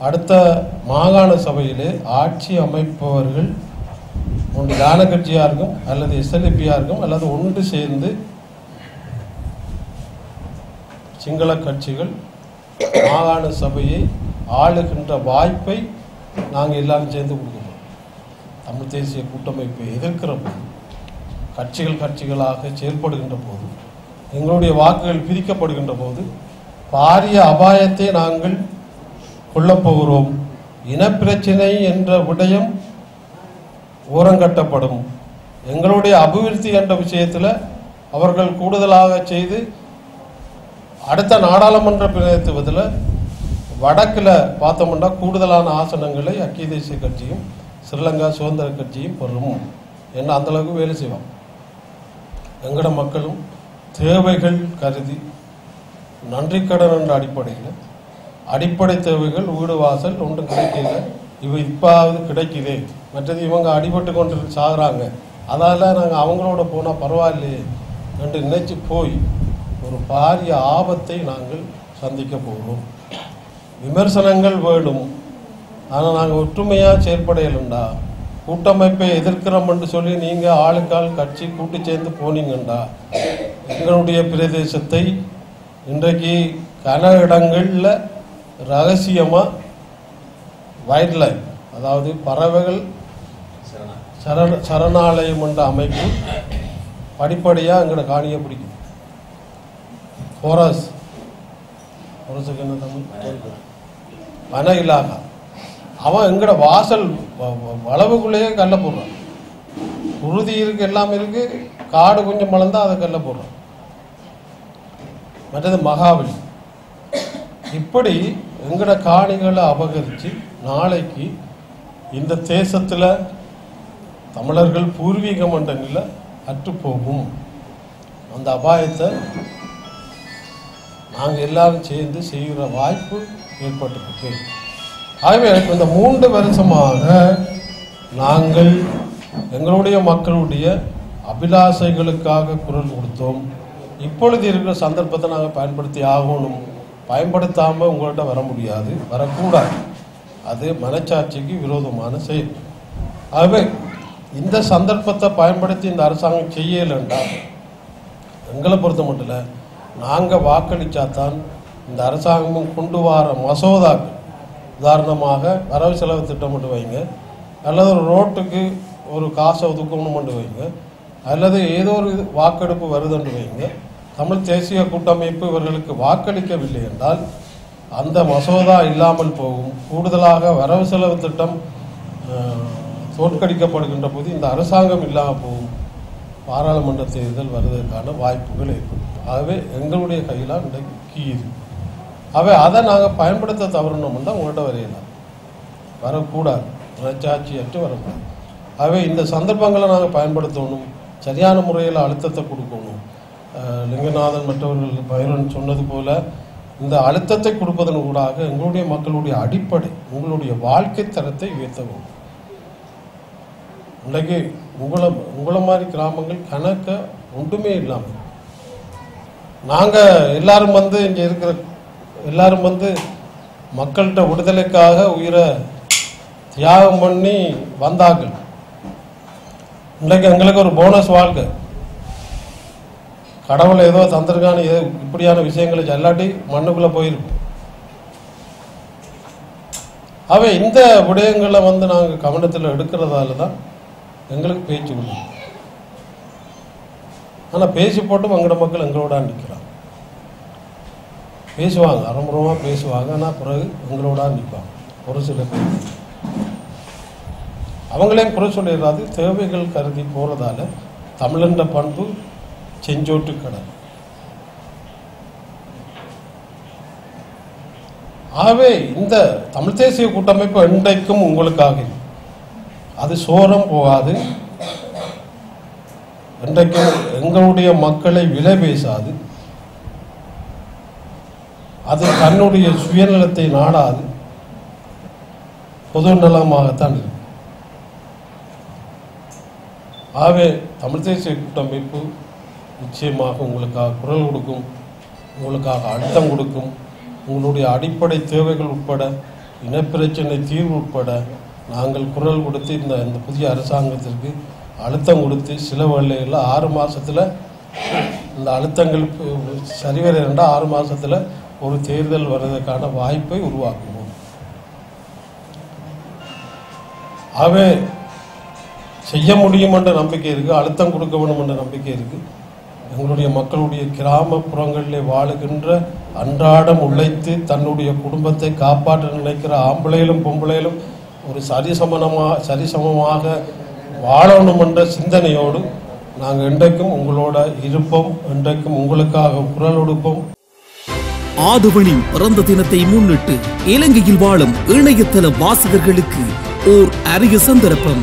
அடுத்த மாகாண சபையிலே ஆட்சி அமைப்பவர்கள் ஒன்று தான கட்சியாக இருக்கும் அல்லது எஸ்எல்பியாக இருக்கும் அல்லது ஒன்று சேர்ந்து சிங்கள கட்சிகள் மாகாண சபையை ஆளுகின்ற வாய்ப்பை நாங்கள் எல்லாரும் சேர்ந்து கொடுக்கணும் தமிழ் தேசிய கூட்டமைப்பை எதிர்க்கிற போது கட்சிகள் கட்சிகளாக செயல்படுகின்ற போது எங்களுடைய வாக்குகள் பிரிக்கப்படுகின்ற போது பாரிய அபாயத்தை நாங்கள் கொள்ளப் போகிறோம். இனப்பிரச்சினை என்ற விடயம் ஓரங்கட்டப்படும். எங்களுடைய அபிவிருத்தி என்ற விஷயத்தில் அவர்கள் கூடுதலாக செய்து அடுத்த நாடாளுமன்ற பிரதிநிதித்துவத்தில் வடக்கில் பார்த்தோம்னா கூடுதலான ஆசனங்களை ஐக்கிய தேசிய கட்சியும் ஸ்ரீலங்கா சுதந்திர கட்சியும் பெறும். என்ன அந்தளவுக்கு வேலை செய்வோம். எங்களோட மக்களும் தேவைகள் கருதி நன்றிக்கடன் என்ற அடிப்படையில் அடிப்படை தேவைகள் வீடு வாசல் ஒன்றும் கிடைக்கல. இவ இப்பாவது கிடைக்குது. மற்றது இவங்க அடிபட்டு கொண்டு சாகுறாங்க. அதால நாங்கள் அவங்களோட போனால் பரவாயில்லையே என்று நினைச்சு போய் ஒரு பாரிய ஆபத்தை நாங்கள் சந்திக்க போகிறோம். விமர்சனங்கள் வேணும். ஆனால் நாங்கள் ஒற்றுமையாக செயல்படையலுண்டா கூட்டமைப்பை எதிர்க்கிறோம் என்று சொல்லி நீங்கள் ஆளுக்கால் கட்சி கூட்டு சேர்ந்து போனீங்கண்டா. எங்களுடைய பிரதேசத்தை இன்றைக்கு கன இடங்களில் ரகசியமாக வைல்ட் லைஃப் அதாவது பறவைகள் சரண சரணாலயம் என்ற அமைப்பு படிப்படியாக எங்களோட காணியை பிடிக்கும். ஃபோரஸ் ஃபோரஸுக்கு என்ன தமிழ்? வன இலாகா. அவன் எங்கட வாசல் வ- வளவுக்குள்ளேயே கல்ல போடுறான். உறுதி இருக்கு எல்லாம் இருக்கு. காடு கொஞ்சம் மலர்ந்தா அதை கல்ல போடுறான். மற்றது மகாபலி. இப்படி எங்கட காணிகளை அபகரித்து நாளைக்கு இந்த தேசத்தில் தமிழர்கள் பூர்வீக மண்டலில் அற்றுப்போகும் அந்த அபாயத்தை நாங்கள் எல்லாரும் சேர்ந்து செய்கிற வாய்ப்பு ஏற்பட்டிருக்கு. ஆகவே இந்த மூன்று வருஷமாக நாங்கள் எங்களுடைய மக்களுடைய அபிலாசைகளுக்காக குரல் கொடுத்தோம். இப்பொழுது இருக்கிற சந்தர்ப்பத்தை நாங்கள் பயன்படுத்தி ஆகணும். பயன்படுத்தாமல் உங்கள்கிட்ட வர முடியாது வரக்கூடாது. அது மனச்சாட்சிக்கு விரோதமான செயல். ஆகவே இந்த சந்தர்ப்பத்தை பயன்படுத்தி இந்த அரசாங்கம் செய்யலைண்டா எங்களை பொறுத்த மட்டும் இல்லை நாங்கள் வாக்களித்தாதான் இந்த அரசாங்கமும் கொண்டு வர மசோதாக்கள் உதாரணமாக வரவு செலவு திட்டம் மட்டும் வைங்க அல்லது ஒரு ரோட்டுக்கு ஒரு காசை ஒதுக்கணும் மட்டும் வைங்க அல்லது ஏதோ ஒரு வாக்கெடுப்பு வருதுன்னு வைங்க தமிழ் தேசிய கூட்டமைப்பு இவர்களுக்கு வாக்களிக்கவில்லை என்றால் அந்த மசோதா இல்லாமல் போகும். கூடுதலாக வரவு செலவு திட்டம் தோற்கடிக்கப்படுகின்ற போது இந்த அரசாங்கம் இல்லாமல் போகும். பாராளுமன்ற தேர்தல் வருவதற்கான வாய்ப்புகள் ஏற்படும். ஆகவே எங்களுடைய கையில் இன்றைக்கு கீ ஆகவே அதை நாங்கள் பயன்படுத்த தவறணும்னு தான் உங்கள்கிட்ட வரையலாம். வரக்கூடாது. மனச்சாட்சியற்று வரக்கூடாது. ஆகவே இந்த சந்தர்ப்பங்களை நாங்கள் பயன்படுத்தணும். சரியான முறையில் அழுத்தத்தை கொடுக்கணும். லிங்கநாதன் மற்றவர்கள் பயிரன் சொன்னது போல இந்த அழுத்தத்தை கொடுப்பதன் ஊடாக எங்களுடைய மக்களுடைய அடிப்படை உங்களுடைய வாழ்க்கை தரத்தை உயர்த்தவும். இன்றைக்கு உங்களை உங்களை மாதிரி கிராமங்கள் கணக்க ஒன்றுமே இல்லாமல் நாங்கள் எல்லாரும் வந்து இங்கே இருக்கிற எல்லாரும் வந்து மக்கள்கிட்ட விடுதலைக்காக உயிரை தியாகம் பண்ணி வந்தார்கள். இன்றைக்கு எங்களுக்கு ஒரு போனஸ் வாழ்க்கை. கடவுள் ஏதோ தந்திருக்கான ஏதோ இப்படியான விஷயங்களை எல்லாட்டி மண்ணுக்குள்ள போயிருக்கும் அவ இந்த விடயங்களை வந்து நாங்கள் கவனத்தில் எடுக்கிறதால தான் எங்களுக்கு பேச்சு உண்டு. ஆனால் பேசி போட்டும் எங்களோட மக்கள் எங்களோட நிற்கிறாங்க பேசுவாங்க அரம்புறமாக பேசுவாங்க ஆனால் பிறகு எங்களோட நிற்பாங்க ஒரு சில பேர். அவங்களையும் குறை சொல்லிடுறாது தேவைகள் கருதி போகிறதால தமிழன்ற பண்பு செஞ்சோட்டு கடல் ஆகவே இந்த தமிழ் தேசிய கூட்டமைப்பு இன்றைக்கும் உங்களுக்காக அது சோரம் போகாது. இன்றைக்கும் எங்களுடைய மக்களை விலை பேசாது. அது தன்னுடைய சுயநலத்தை நாடாது. பொது நலமாகத்தான் இருக்கும் ஆகவே தமிழ் தேசிய கூட்டமைப்பு நிச்சயமாக உங்களுக்காக குரல் கொடுக்கும் உங்களுக்காக அழுத்தம் கொடுக்கும் உங்களுடைய அடிப்படை தேவைகள் உட்பட இனப்பிரச்சனை தீர்வு உட்பட நாங்கள் குரல் கொடுத்து இந்த இந்த புதிய அரசாங்கத்திற்கு அழுத்தம் கொடுத்து சில வழிகளில் ஆறு மாதத்தில் இந்த அழுத்தங்கள் சரிவர இருந்தால் ஆறு மாதத்தில் ஒரு தேர்தல் வர்றதுக்கான வாய்ப்பை உருவாக்குவோம். ஆகவே செய்ய முடியும் என்ற நம்பிக்கை இருக்குது அழுத்தம் கொடுக்க வேண்டும் என்ற நம்பிக்கை இருக்குது எங்களுடைய மக்களுடைய கிராமப்புறங்களிலே வாழுகின்ற அன்றாடம் உழைத்து தன்னுடைய குடும்பத்தை காப்பாற்ற நினைக்கிற ஆம்பளையிலும் பொம்பளையிலும் ஒரு சரிசமனமாக சரிசமமாக வாழணும் என்ற சிந்தனையோடு நாங்கள் இன்றைக்கும் உங்களோட இருப்போம் இன்றைக்கும் உங்களுக்காக குரல் கொடுப்போம். ஆதவனின் பிறந்த தினத்தை முன்னிட்டு இலங்கையில் வாழும் இணையதள வாசகர்களுக்கு ஓர் அரிய சந்தர்ப்பம்.